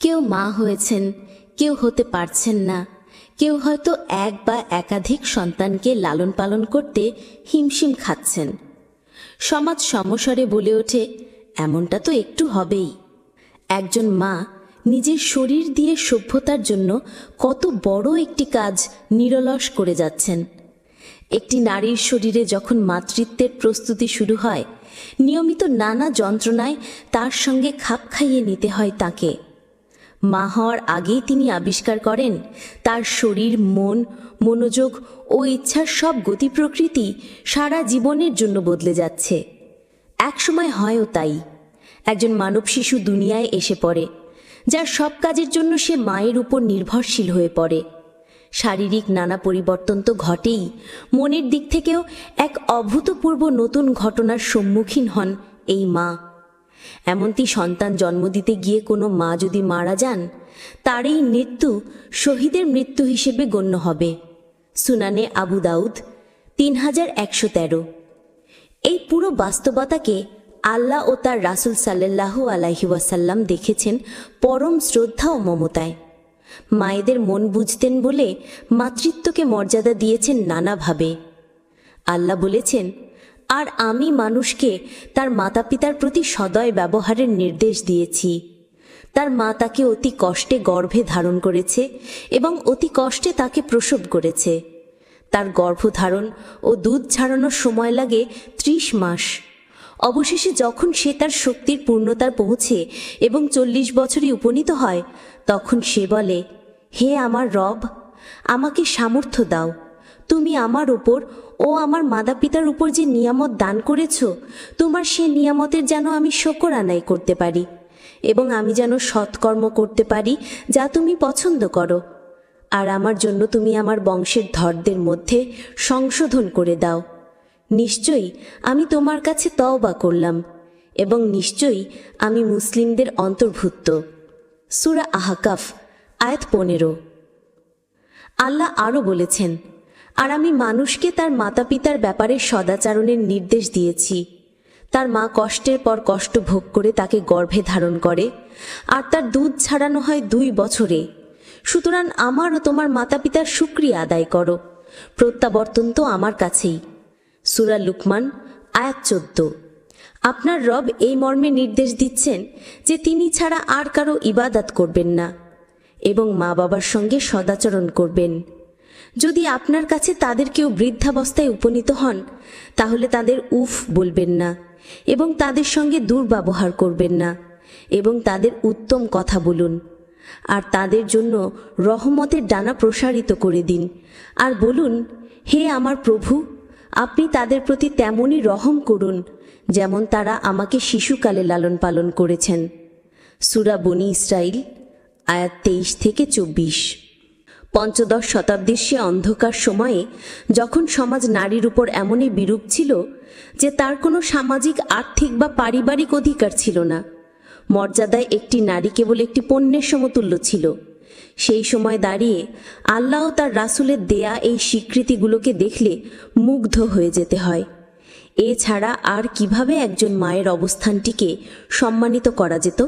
কেউ মা হয়েছেন, কেউ হতে পারছেন না। কেউ হয়তো এক বা একাধিক সন্তানকে লালন পালন করতে হিমশিম খাচ্ছেন। সমাজ সমস্বরে বলে ওঠে, এমনটা তো একটু হবেই। একজন মা নিজের শরীর দিয়ে সভ্যতার জন্য কত বড় একটি কাজ নিরলস করে যাচ্ছেন। একটি নারীর শরীরে যখন মাতৃত্বের প্রস্তুতি শুরু হয়, নিয়মিত নানা যন্ত্রণায় তার সঙ্গে খাপ খাইয়ে নিতে হয় তাকে। মা হওয়ার আগেই তিনি আবিষ্কার করেন। তার শরীর, মন, মনোযোগ ও ইচ্ছার সব গতি প্রকৃতি সারা জীবনের জন্য বদলে যাচ্ছে। একসময় হয়ও তাই। একজন মানব শিশু দুনিয়ায় এসে পড়ে, যার সব কাজের জন্য সে মায়ের উপর নির্ভরশীল হয়ে পড়ে। শারীরিক নানা পরিবর্তন তো ঘটেই। মনের দিক থেকেও এক অভূতপূর্ব নতুন ঘটনার সম্মুখীন হন এই মা। এমনকি সন্তান জন্ম দিতে গিয়ে কোনো মা যদি মারা যান তার এই মৃত্যু শহীদের মৃত্যু হিসেবে গণ্য হবে। সুনানে আবু দাউদ, তিন হাজার একশো তেরো। এই পুরো বাস্তবতাকে আল্লাহ ও তার রাসুল সাল্লাল্লাহু আলাইহি ওয়াসাল্লাম দেখেছেন পরম শ্রদ্ধা ও মমতায়। মায়েদের মন বুঝতেন বলে মাতৃত্বকে মর্যাদা দিয়েছেন নানাভাবে। আল্লাহ বলেছেন আর আমি মানুষকে তার মাতা পিতার প্রতি সদয় ব্যবহারের নির্দেশ দিয়েছি। তার মা তাকে অতি কষ্টে গর্ভে ধারণ করেছে এবং অতি কষ্টে তাকে প্রসব করেছে। তার গর্ভধারণ ও দুধ ছাড়ানোর সময় লাগে ত্রিশ মাস। অবশেষে যখন সে তার শক্তির পূর্ণতার পৌঁছে এবং চল্লিশ বছরে উপনীত হয়, তখন সে বলে, হে আমার রব, আমাকে সামর্থ্য দাও। তুমি আমার ওপর ও আমার মাতা পিতার উপর যে নিয়ামত দান করেছ, তোমার সে নিয়ামতের যেন আমি শকর আদায় করতে পারি এবং আমি যেন সৎকর্ম করতে পারি যা তুমি পছন্দ করো। আর আমার জন্য তুমি আমার বংশের ধরদের মধ্যে সংশোধন করে দাও। নিশ্চয়ই আমি তোমার কাছে তওবা করলাম এবং নিশ্চয়ই আমি মুসলিমদের অন্তর্ভুক্ত। সুরা আহাকাফ, আয়াত পনেরো। আল্লাহ আরও বলেছেন আর আমি মানুষকে তার মাতা পিতার ব্যাপারে সদাচারণের নির্দেশ দিয়েছি। তার মা কষ্টের পর কষ্ট ভোগ করে তাকে গর্ভে ধারণ করে, আর তার দুধ ছাড়ানো হয় দুই বছরে। সুতরাং আমার ও তোমার মাতা পিতার সুক্রিয়া আদায় করো। প্রত্যাবর্তন তো আমার কাছেই। সুরা লুকমান, আয়াত চোদ্দ। আপনার রব এই মর্মে নির্দেশ দিচ্ছেন যে তিনি ছাড়া আর কারও ইবাদাত করবেন না, এবং মা বাবার সঙ্গে সদাচরণ করবেন। যদি আপনার কাছে তাদের কেউ বৃদ্ধাবস্থায় উপনীত হন, তাহলে তাদের উফ বলবেন না এবং তাদের সঙ্গে দুর্ব্যবহার করবেন না এবং তাদের উত্তম কথা বলুন। আর তাদের জন্য রহমতের ডানা প্রসারিত করে দিন। আর বলুন, হে আমার প্রভু, আপনি তাদের প্রতি তেমনই রহম করুন, যেমন তারা আমাকে শিশুকালে লালন পালন করেছেন। সুরা বনি ইসরাইল আয়াত তেইশ থেকে চব্বিশ। পঞ্চদশ শতাব্দীর সে অন্ধকার সময়ে যখন সমাজ নারীর উপর এমনই বিরূপ ছিল যে তার কোনো সামাজিক, আর্থিক বা পারিবারিক অধিকার ছিল না। মর্যাদায় একটি নারী কেবল একটি পণ্যের সমতুল্য ছিল। সেই সময় দাঁড়িয়ে আল্লাহ তার রাসুলের দেয়া এই স্বীকৃতিগুলোকে দেখলে মুগ্ধ হয়ে যেতে হয়। এছাড়া আর কীভাবে একজন মায়ের অবস্থানটিকে সম্মানিত করা যেত?